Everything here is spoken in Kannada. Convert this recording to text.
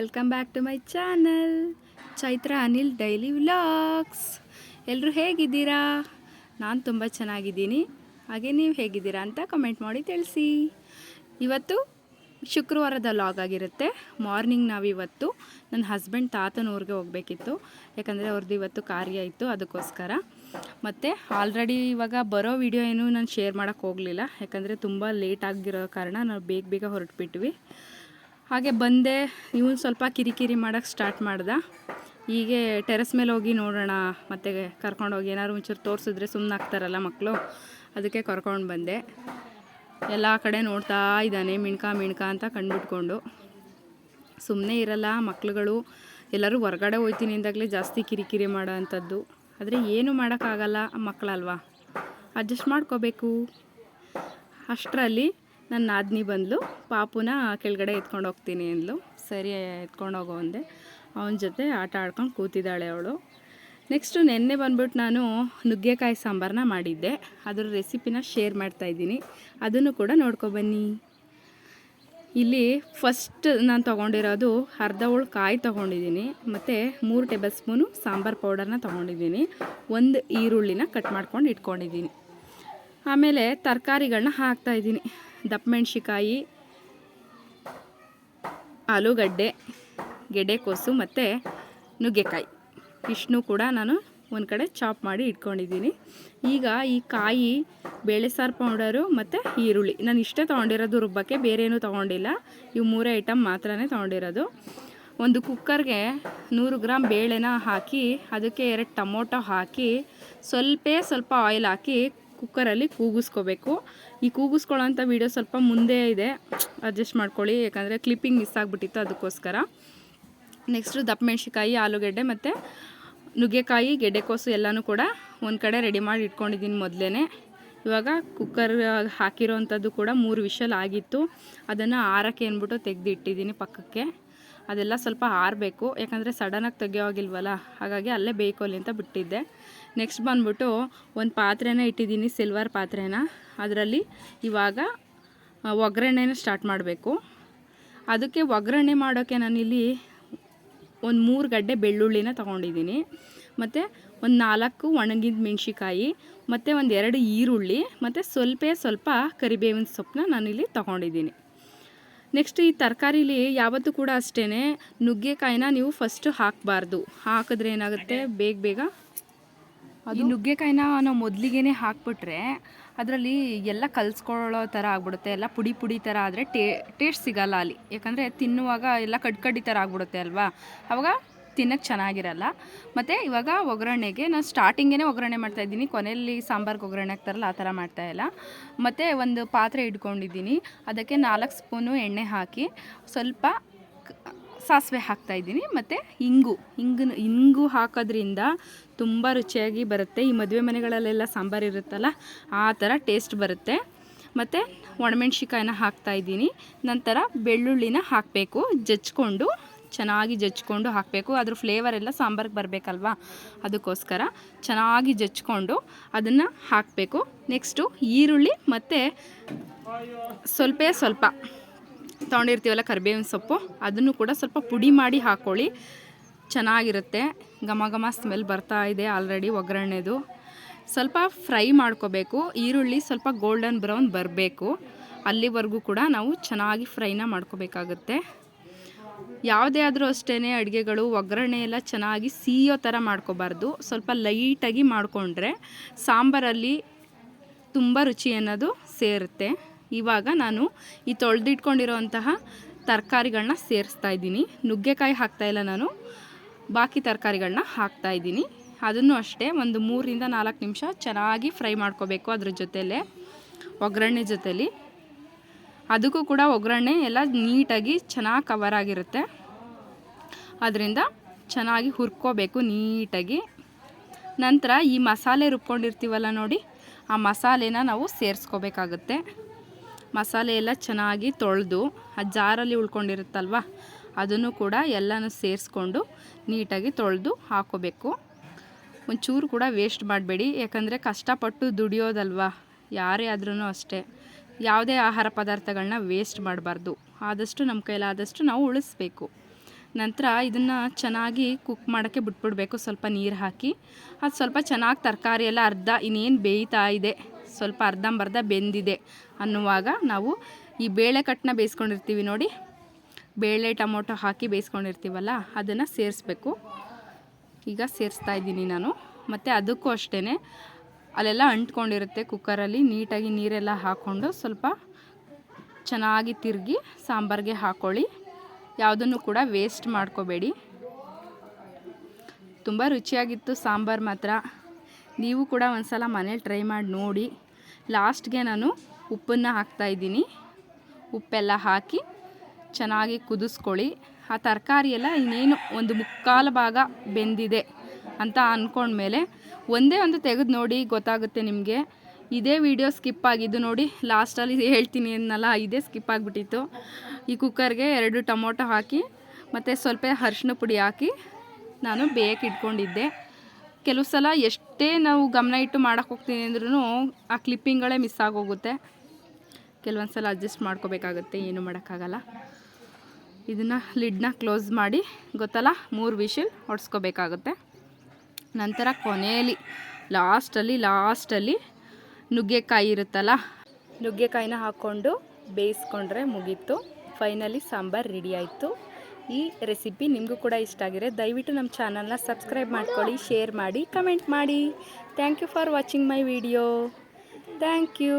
Welcome back to my channel Chaitra Anil daily vlogs ಎಲ್ಲರೂ ಹೇಗಿದ್ದೀರಾ? ನಾನು ತುಂಬ ಚೆನ್ನಾಗಿದ್ದೀನಿ. ಹಾಗೆ ನೀವು ಹೇಗಿದ್ದೀರಾ ಅಂತ ಕಮೆಂಟ್ ಮಾಡಿ ತಿಳಿಸಿ. ಇವತ್ತು ಶುಕ್ರವಾರದ ಲಾಗ್ ಆಗಿರುತ್ತೆ. ಮಾರ್ನಿಂಗ್ ನಾವಿವತ್ತು ನನ್ನ ಹಸ್ಬೆಂಡ್ ತಾತನ ಊರಿಗೆ ಹೋಗಬೇಕಿತ್ತು. ಯಾಕಂದರೆ ಅವ್ರದ್ದು ಇವತ್ತು ಕಾರ್ಯ ಇತ್ತು, ಅದಕ್ಕೋಸ್ಕರ. ಮತ್ತು ಆಲ್ರೆಡಿ ಇವಾಗ ಬರೋ ವಿಡಿಯೋ ಏನು ನಾನು ಶೇರ್ ಮಾಡೋಕ್ಕೆ ಹೋಗಲಿಲ್ಲ. ಯಾಕಂದರೆ ತುಂಬ ಲೇಟ್ ಆಗಿರೋ ಕಾರಣ ನಾವು ಬೇಗ ಬೇಗ ಹೊರಟ್ಬಿಟ್ವಿ. ಹಾಗೆ ಬಂದೆ, ಇವನು ಸ್ವಲ್ಪ ಕಿರಿಕಿರಿ ಮಾಡೋಕ್ಕೆ ಸ್ಟಾರ್ಟ್ ಮಾಡ್ದ. ಹೀಗೆ ಟೆರೆಸ್ ಮೇಲೆ ಹೋಗಿ ನೋಡೋಣ, ಮತ್ತೆ ಕರ್ಕೊಂಡೋಗಿ ಏನಾದ್ರು ಒಂಚೂರು ತೋರಿಸಿದ್ರೆ ಸುಮ್ಮನೆ ಆಗ್ತಾರಲ್ಲ ಮಕ್ಕಳು ಅದಕ್ಕೆ ಕರ್ಕೊಂಡು ಬಂದೆ. ಎಲ್ಲ ಕಡೆ ನೋಡ್ತಾ ಇದ್ದಾನೆ, ಮಿಣ್ಕ ಮಿಣ್ಕ ಅಂತ ಕಂಡುಬಿಟ್ಕೊಂಡು. ಸುಮ್ಮನೆ ಇರಲ್ಲ, ಮಕ್ಳುಗಳು, ಎಲ್ಲರೂ ಹೊರಗಡೆ ಹೋಯ್ತೀನಿ ಅಂದಾಗಲೇ ಜಾಸ್ತಿ ಕಿರಿಕಿರಿ ಮಾಡೋ ಅಂಥದ್ದು ಆದರೆ ಏನು ಮಾಡೋಕ್ಕಾಗಲ್ಲ ಮಕ್ಕಳಲ್ವಾ ಅಡ್ಜಸ್ಟ್ ಮಾಡ್ಕೋಬೇಕು. ಅಷ್ಟರಲ್ಲಿ ನನ್ನ ನಾದ್ನಿ ಬಂದಳು ಪಾಪುನ ಕೆಳಗಡೆ ಎತ್ಕೊಂಡು ಹೋಗ್ತೀನಿ ಅಂದಳು ಸರಿ, ಎತ್ಕೊಂಡು ಹೋಗೋ ಅಂದೆ. ಅವನ ಜೊತೆ ಆಟ ಆಡ್ಕೊಂಡು ಕೂತಿದ್ದಾಳೆ ಅವಳು. ನೆಕ್ಸ್ಟು ನೆನ್ನೆ ಬಂದ್ಬಿಟ್ಟು ನಾನು ನುಗ್ಗೆಕಾಯಿ ಸಾಂಬಾರನ್ನ ಮಾಡಿದ್ದೆ. ಅದರ ರೆಸಿಪಿನ ಶೇರ್ ಮಾಡ್ತಾಯಿದ್ದೀನಿ ಅದನ್ನು ಕೂಡ ನೋಡ್ಕೊಬನ್ನಿ ಇಲ್ಲಿ ಫಸ್ಟ್ ನಾನು ತೊಗೊಂಡಿರೋದು ಅರ್ಧ ಉಳ್ ಕಾಯಿ ತೊಗೊಂಡಿದ್ದೀನಿ. ಮತ್ತು ಮೂರು ಟೇಬಲ್ ಸ್ಪೂನು ಸಾಂಬಾರು ಪೌಡರ್ನ ತೊಗೊಂಡಿದ್ದೀನಿ. ಒಂದು ಈರುಳ್ಳಿನ ಕಟ್ ಮಾಡ್ಕೊಂಡು ಇಟ್ಕೊಂಡಿದ್ದೀನಿ. ಆಮೇಲೆ ತರಕಾರಿಗಳನ್ನ ಹಾಕ್ತಾಯಿದ್ದೀನಿ ದಪ್ಪ ಮೆಣಸಿಕಾಯಿ ಆಲೂಗಡ್ಡೆ ಗೆಡ್ಡೆಕೋಸು ಮತ್ತು ನುಗ್ಗೆಕಾಯಿ. ಇಷ್ಟನ್ನು ಕೂಡ ನಾನು ಒಂದು ಕಡೆ ಚಾಪ್ ಮಾಡಿ ಇಟ್ಕೊಂಡಿದ್ದೀನಿ. ಈಗ ಈ ಕಾಯಿ, ಬೇಳೆ ಸಾರು ಪೌಡರು ಮತ್ತು ಈರುಳ್ಳಿ. ನಾನು ಇಷ್ಟೇ ತೊಗೊಂಡಿರೋದು ರುಬ್ಬಕ್ಕೆ ಬೇರೆ ತೊಗೊಂಡಿಲ್ಲ. ಇವು ಮೂರೇ ಐಟಮ್ ಮಾತ್ರನೇ ತೊಗೊಂಡಿರೋದು. ಒಂದು ಕುಕ್ಕರ್ಗೆ ನೂರು ಗ್ರಾಮ್ ಬೇಳೆನ ಹಾಕಿ, ಅದಕ್ಕೆ ಎರಡು ಟೊಮೊಟೊ ಹಾಕಿ, ಸ್ವಲ್ಪ ಸ್ವಲ್ಪ ಆಯಿಲ್ ಹಾಕಿ ಕುಕ್ಕರಲ್ಲಿ ಕೂಗಿಸ್ಕೋಬೇಕು. ಈ ಕೂಗಿಸ್ಕೊಳ್ಳೋಂಥ ವೀಡಿಯೋ ಸ್ವಲ್ಪ ಮುಂದೆ ಇದೆ. ಅಡ್ಜಸ್ಟ್ ಮಾಡ್ಕೊಳ್ಳಿ, ಯಾಕಂದರೆ ಕ್ಲಿಪ್ಪಿಂಗ್ ಮಿಸ್ ಆಗಿಬಿಟ್ಟಿತ್ತು ಅದಕ್ಕೋಸ್ಕರ. ನೆಕ್ಸ್ಟು ದಪ್ಪ ಮೆಣಸಿಕಾಯಿ ಆಲೂಗೆಡ್ಡೆ ಮತ್ತು ನುಗ್ಗೆಕಾಯಿ, ಗೆಡ್ಡೆಕೋಸು ಎಲ್ಲನೂ ಕೂಡ ಒಂದು ಕಡೆ ರೆಡಿ ಮಾಡಿ ಇಟ್ಕೊಂಡಿದ್ದೀನಿ ಮೊದಲೇ ಇವಾಗ ಕುಕ್ಕರ್ ಹಾಕಿರೋವಂಥದ್ದು ಕೂಡ ಮೂರು ವಿಷಲ್ ಆಗಿತ್ತು. ಅದನ್ನು ಆರಕ್ಕೆ ಅಂದ್ಬಿಟ್ಟು ತೆಗೆದು ಇಟ್ಟಿದ್ದೀನಿ ಪಕ್ಕಕ್ಕೆ. ಅದೆಲ್ಲ ಸ್ವಲ್ಪ ಆರಬೇಕು. ಯಾಕಂದರೆ ಸಡನ್ನಾಗಿ ತೆಗಿಯೋಗಿಲ್ವಲ್ಲ ಹಾಗಾಗಿ ಅಲ್ಲೇ ಬೇಯ್ಕೊಳ್ಳಿ ಅಂತ ಬಿಟ್ಟಿದ್ದೆ. ನೆಕ್ಸ್ಟ್ ಬಂದ್ಬಿಟ್ಟು ಒಂದು ಪಾತ್ರೆನ ಇಟ್ಟಿದ್ದೀನಿ ಸಿಲ್ವರ್ ಪಾತ್ರೆನ. ಅದರಲ್ಲಿ ಇವಾಗ ಒಗ್ಗರಣೆನ ಸ್ಟಾರ್ಟ್ ಮಾಡಬೇಕು. ಅದಕ್ಕೆ ಒಗ್ಗರಣೆ ಮಾಡೋಕ್ಕೆ ನಾನಿಲ್ಲಿ ಒಂದು ಮೂರು ಗಡ್ಡೆ ಬೆಳ್ಳುಳ್ಳಿನ ತೊಗೊಂಡಿದ್ದೀನಿ. ಮತ್ತು ಒಂದು ನಾಲ್ಕು ಒಣಗಿದ ಮೆಣಸಿಕಾಯಿ ಮತ್ತು ಒಂದು ಎರಡು ಈರುಳ್ಳಿ, ಮತ್ತು ಸ್ವಲ್ಪ ಸ್ವಲ್ಪ ಕರಿಬೇವಿನ ಸೊಪ್ಪನ್ನ ನಾನಿಲ್ಲಿ ತೊಗೊಂಡಿದ್ದೀನಿ. ನೆಕ್ಸ್ಟ್ ಈ ತರಕಾರಿಲಿ ಯಾವತ್ತೂ ಕೂಡ ಅಷ್ಟೇ ನುಗ್ಗೆಕಾಯಿನ ನೀವು ಫಸ್ಟು ಹಾಕಬಾರ್ದು. ಹಾಕಿದ್ರೆ ಏನಾಗುತ್ತೆ? ಬೇಗ ಬೇಗ ಈ ನುಗ್ಗೆಕಾಯಿನ ನಾವು ಮೊದಲಿಗೆ ಹಾಕ್ಬಿಟ್ರೆ ಅದರಲ್ಲಿ ಎಲ್ಲ ಕಲಿಸ್ಕೊಳ್ಳೋ ಥರ ಆಗ್ಬಿಡುತ್ತೆ, ಎಲ್ಲ ಪುಡಿ ಪುಡಿ ಥರ ಆದರೆ ಟೇ, ಟೇಸ್ಟ್ ಸಿಗಲ್ಲ ಅಲ್ಲಿ. ಯಾಕಂದರೆ ತಿನ್ನುವಾಗ ಎಲ್ಲ ಕಡ್ಕಡ್ಡಿ ಥರ ಆಗ್ಬಿಡುತ್ತೆ ಅಲ್ವಾ? ಅವಾಗ ತಿನ್ನಕ್ಕೆ ಚೆನ್ನಾಗಿರಲ್ಲ. ಮತ್ತು ಇವಾಗ ಒಗ್ಗರಣೆಗೆ ನಾನು ಸ್ಟಾರ್ಟಿಂಗೇ ಒಗ್ಗರಣೆ ಮಾಡ್ತಾಯಿದ್ದೀನಿ ಕೊನೆಯಲ್ಲಿ ಸಾಂಬಾರ್ಗೆ ಒಗ್ಗರಣೆ ಹಾಕ್ತಾರಲ್ಲ ಆ ಥರ ಮಾಡ್ತಾಯಿಲ್ಲ ಮತ್ತು ಒಂದು ಪಾತ್ರೆ ಇಟ್ಕೊಂಡಿದ್ದೀನಿ. ಅದಕ್ಕೆ ನಾಲ್ಕು ಸ್ಪೂನು ಎಣ್ಣೆ ಹಾಕಿ ಸ್ವಲ್ಪ ಸಾಸಿವೆ ಹಾಕ್ತಾಯಿದ್ದೀನಿ ಮತ್ತು ಇಂಗು. ಇಂಗು ಇಂಗು ಹಾಕೋದ್ರಿಂದ ತುಂಬ ರುಚಿಯಾಗಿ ಬರುತ್ತೆ. ಈ ಮದುವೆ ಮನೆಗಳಲ್ಲೆಲ್ಲ ಸಾಂಬಾರು ಇರುತ್ತಲ್ಲ, ಆ ಥರ ಟೇಸ್ಟ್ ಬರುತ್ತೆ. ಮತ್ತು ಒಣಮೆಣ್ಸಿಕಾಯಿನ ಹಾಕ್ತಾಯಿದ್ದೀನಿ ನಂತರ ಬೆಳ್ಳುಳ್ಳಿನ ಹಾಕಬೇಕು. ಜಚ್ಕೊಂಡು ಚೆನ್ನಾಗಿ ಜಜ್ಕೊಂಡು ಹಾಕಬೇಕು. ಅದ್ರ ಫ್ಲೇವರ್ ಎಲ್ಲ ಸಾಂಬಾರಿಗೆ ಬರಬೇಕಲ್ವಾ? ಅದಕ್ಕೋಸ್ಕರ ಚೆನ್ನಾಗಿ ಜಚ್ಕೊಂಡು ಅದನ್ನು ಹಾಕಬೇಕು. ನೆಕ್ಸ್ಟು ಈರುಳ್ಳಿ ಮತ್ತು ಸ್ವಲ್ಪ ಸ್ವಲ್ಪ. ತೊಗೊಂಡಿರ್ತೀವಲ್ಲ ಕರಿಬೇವಿನ ಸೊಪ್ಪು, ಅದನ್ನು ಕೂಡ ಸ್ವಲ್ಪ ಪುಡಿ ಮಾಡಿ ಹಾಕ್ಕೊಳ್ಳಿ ಚೆನ್ನಾಗಿರುತ್ತೆ. ಘಮ ಘಮ ಸ್ಮೆಲ್ ಬರ್ತಾ ಇದೆ ಆಲ್ರೆಡಿ ಒಗ್ಗರಣೆದು. ಸ್ವಲ್ಪ ಫ್ರೈ ಮಾಡ್ಕೋಬೇಕು. ಈರುಳ್ಳಿ ಸ್ವಲ್ಪ ಗೋಲ್ಡನ್ ಬ್ರೌನ್ ಬರಬೇಕು. ಅಲ್ಲಿವರೆಗೂ ಕೂಡ ನಾವು ಚೆನ್ನಾಗಿ ಫ್ರೈನ ಮಾಡ್ಕೋಬೇಕಾಗುತ್ತೆ. ಯಾವುದೇ ಆದರೂ ಅಷ್ಟೇ ಅಡುಗೆಗಳು, ಒಗ್ಗರಣೆ ಎಲ್ಲ ಚೆನ್ನಾಗಿ ಸೀಯೋ ಥರ ಮಾಡ್ಕೋಬಾರ್ದು. ಸ್ವಲ್ಪ ಲೈಟಾಗಿ ಮಾಡಿಕೊಂಡ್ರೆ ಸಾಂಬಾರಲ್ಲಿ ತುಂಬ ರುಚಿ ಅನ್ನೋದು ಸೇರುತ್ತೆ. ಇವಾಗ ನಾನು ಈ ತೊಳೆದಿಟ್ಕೊಂಡಿರೋಂತಹ ತರಕಾರಿಗಳನ್ನ ಸೇರಿಸ್ತಾ ಇದ್ದೀನಿ. ನುಗ್ಗೆಕಾಯಿ ಹಾಕ್ತಾಯಿಲ್ಲ ನಾನು. ಬಾಕಿ ತರಕಾರಿಗಳನ್ನ ಹಾಕ್ತಾ ಇದ್ದೀನಿ. ಅದನ್ನು ಅಷ್ಟೇ ಒಂದು ಮೂರರಿಂದ ನಾಲ್ಕು ನಿಮಿಷ ಚೆನ್ನಾಗಿ ಫ್ರೈ ಮಾಡ್ಕೋಬೇಕು ಅದ್ರ ಜೊತೆಲೇ, ಒಗ್ಗರಣೆ ಜೊತೇಲಿ. ಅದಕ್ಕೂ ಕೂಡ ಒಗ್ಗರಣೆ ಎಲ್ಲ ನೀಟಾಗಿ ಚೆನ್ನಾಗಿ ಕವರ್ ಆಗಿರುತ್ತೆ. ಅದರಿಂದ ಚೆನ್ನಾಗಿ ಹುರ್ಕೋಬೇಕು ನೀಟಾಗಿ. ನಂತರ ಈ ಮಸಾಲೆ ರುಬ್ಕೊಂಡಿರ್ತೀವಲ್ಲ ನೋಡಿ, ಆ ಮಸಾಲೆನ ನಾವು ಸೇರಿಸ್ಕೋಬೇಕಾಗುತ್ತೆ. ಮಸಾಲೆ ಎಲ್ಲ ಚೆನ್ನಾಗಿ ತೊಳೆದು ಆ ಜಾರಲ್ಲಿ ಉಳ್ಕೊಂಡಿರುತ್ತಲ್ವ, ಅದನ್ನು ಕೂಡ ಎಲ್ಲನೂ ಸೇರಿಸ್ಕೊಂಡು ನೀಟಾಗಿ ತೊಳೆದು ಹಾಕೋಬೇಕು. ಒಂಚೂರು ಕೂಡ ವೇಸ್ಟ್ ಮಾಡಬೇಡಿ, ಯಾಕಂದರೆ ಕಷ್ಟಪಟ್ಟು ದುಡಿಯೋದಲ್ವ, ಯಾರೇ ಆದ್ರೂ ಅಷ್ಟೇ. ಯಾವುದೇ ಆಹಾರ ಪದಾರ್ಥಗಳನ್ನ ವೇಸ್ಟ್ ಮಾಡಬಾರ್ದು, ಆದಷ್ಟು ನಮ್ಮ ಕೈಲಾದಷ್ಟು ನಾವು ಉಳಿಸ್ಬೇಕು. ನಂತರ ಇದನ್ನು ಚೆನ್ನಾಗಿ ಕುಕ್ ಮಾಡೋಕ್ಕೆ ಬಿಟ್ಬಿಡ್ಬೇಕು, ಸ್ವಲ್ಪ ನೀರು ಹಾಕಿ. ಅದು ಸ್ವಲ್ಪ ಚೆನ್ನಾಗಿ ತರಕಾರಿ ಎಲ್ಲ ಅರ್ಧ ಇನ್ನೇನು ಬೇಯ್ತಾ ಇದೆ ಸ್ವಲ್ಪ ಅರ್ಧಂಬರ್ಧ ಬೆಂದಿದೆ ಅನ್ನುವಾಗ ನಾವು ಈ ಬೇಳೆ ಕಟ್ಟನ್ನ ಬೇಯಿಸ್ಕೊಂಡಿರ್ತೀವಿ ನೋಡಿ. ಬೇಳೆ ಟೊಮೊಟೊ ಹಾಕಿ ಬೇಯಿಸ್ಕೊಂಡಿರ್ತೀವಲ್ಲ, ಅದನ್ನು ಸೇರಿಸ್ಬೇಕು. ಈಗ ಸೇರಿಸ್ತಾ ಇದ್ದೀನಿ ನಾನು. ಮತ್ತು ಅದಕ್ಕೂ ಅಷ್ಟೇ ಅಲ್ಲೆಲ್ಲ ಅಂಟ್ಕೊಂಡಿರುತ್ತೆ ಕುಕ್ಕರಲ್ಲಿ, ನೀಟಾಗಿ ನೀರೆಲ್ಲ ಹಾಕ್ಕೊಂಡು ಸ್ವಲ್ಪ ಚೆನ್ನಾಗಿ ತಿರುಗಿ ಸಾಂಬಾರಿಗೆ ಹಾಕ್ಕೊಳ್ಳಿ ಯಾವುದನ್ನು ಕೂಡ ವೇಸ್ಟ್ ಮಾಡ್ಕೋಬೇಡಿ. ತುಂಬ ರುಚಿಯಾಗಿತ್ತು ಸಾಂಬಾರು ಮಾತ್ರ. ನೀವು ಕೂಡ ಒಂದ್ಸಲ ಮನೇಲಿ ಟ್ರೈ ಮಾಡಿ ನೋಡಿ. ಲಾಸ್ಟ್ಗೆ ನಾನು ಉಪ್ಪನ್ನು ಹಾಕ್ತಾಯಿದ್ದೀನಿ ಉಪ್ಪೆಲ್ಲ ಹಾಕಿ ಚೆನ್ನಾಗಿ ಕುದಿಸ್ಕೊಳ್ಳಿ. ಆ ತರಕಾರಿ ಎಲ್ಲ ಇನ್ನೇನು ಒಂದು ಮುಕ್ಕಾಲು ಭಾಗ ಬೆಂದಿದೆ ಅಂತ ಅಂದ್ಕೊಂಡ್ಮೇಲೆ ಒಂದೇ ಒಂದು ತೆಗೆದು ನೋಡಿ ಗೊತ್ತಾಗುತ್ತೆ ನಿಮಗೆ. ಇದೇ ವಿಡಿಯೋ ಸ್ಕಿಪ್ ಆಗಿದ್ದು ನೋಡಿ, ಲಾಸ್ಟಲ್ಲಿ ಹೇಳ್ತೀನಿ ಅನ್ನಲ್ಲ, ಇದೇ ಸ್ಕಿಪ್ ಆಗಿಬಿಟ್ಟಿತ್ತು. ಈ ಕುಕ್ಕರ್ಗೆ ಎರಡು ಟೊಮೊಟೊ ಹಾಕಿ ಮತ್ತು ಸ್ವಲ್ಪ ಅರಿಶಿನ ಪುಡಿ ಹಾಕಿ ನಾನು ಬೇಯಕ್ಕೆ ಇಟ್ಕೊಂಡಿದ್ದೆ ಕೆಲವು ಸಲ ಎಷ್ಟೇ ನಾವು ಗಮನ ಇಟ್ಟು ಮಾಡೋಕೆ ಹೋಗ್ತೀನಿ ಅಂದ್ರೂ ಆ ಕ್ಲಿಪ್ಪಿಂಗ್ಗಳೇ ಮಿಸ್ ಆಗೋಗುತ್ತೆ. ಕೆಲವೊಂದು ಸಲ ಅಡ್ಜಸ್ಟ್ ಮಾಡ್ಕೋಬೇಕಾಗುತ್ತೆ, ಏನು ಮಾಡೋಕ್ಕಾಗಲ್ಲ. ಇದನ್ನು ಲಿಡ್ನ ಕ್ಲೋಸ್ ಮಾಡಿ, ಗೊತ್ತಲ್ಲ? ಮೂರು ವಿಷಲ್ ಹೊಡ್ಸ್ಕೋಬೇಕಾಗುತ್ತೆ ನಂತರ ಕೊನೆಯಲ್ಲಿ ಲಾಸ್ಟಲ್ಲಿ ಲಾಸ್ಟಲ್ಲಿ ನುಗ್ಗೆಕಾಯಿ ಇರುತ್ತಲ್ಲ? ನುಗ್ಗೆಕಾಯಿನ ಹಾಕ್ಕೊಂಡು ಬೇಯಿಸ್ಕೊಂಡ್ರೆ ಮುಗೀತು. ಫೈನಲಿ ಸಾಂಬಾರು ರೆಡಿ ಆಯಿತು. ಈ ರೆಸಿಪಿ ನಿಮಗೂ ಕೂಡ ಇಷ್ಟ ಆಗಿದೆ, ದಯವಿಟ್ಟು ನಮ್ಮ ಚಾನಲ್ನ ಸಬ್ಸ್ಕ್ರೈಬ್ ಮಾಡ್ಕೊಳ್ಳಿ, ಶೇರ್ ಮಾಡಿ, ಕಮೆಂಟ್ ಮಾಡಿ. Thank you for watching my video thank you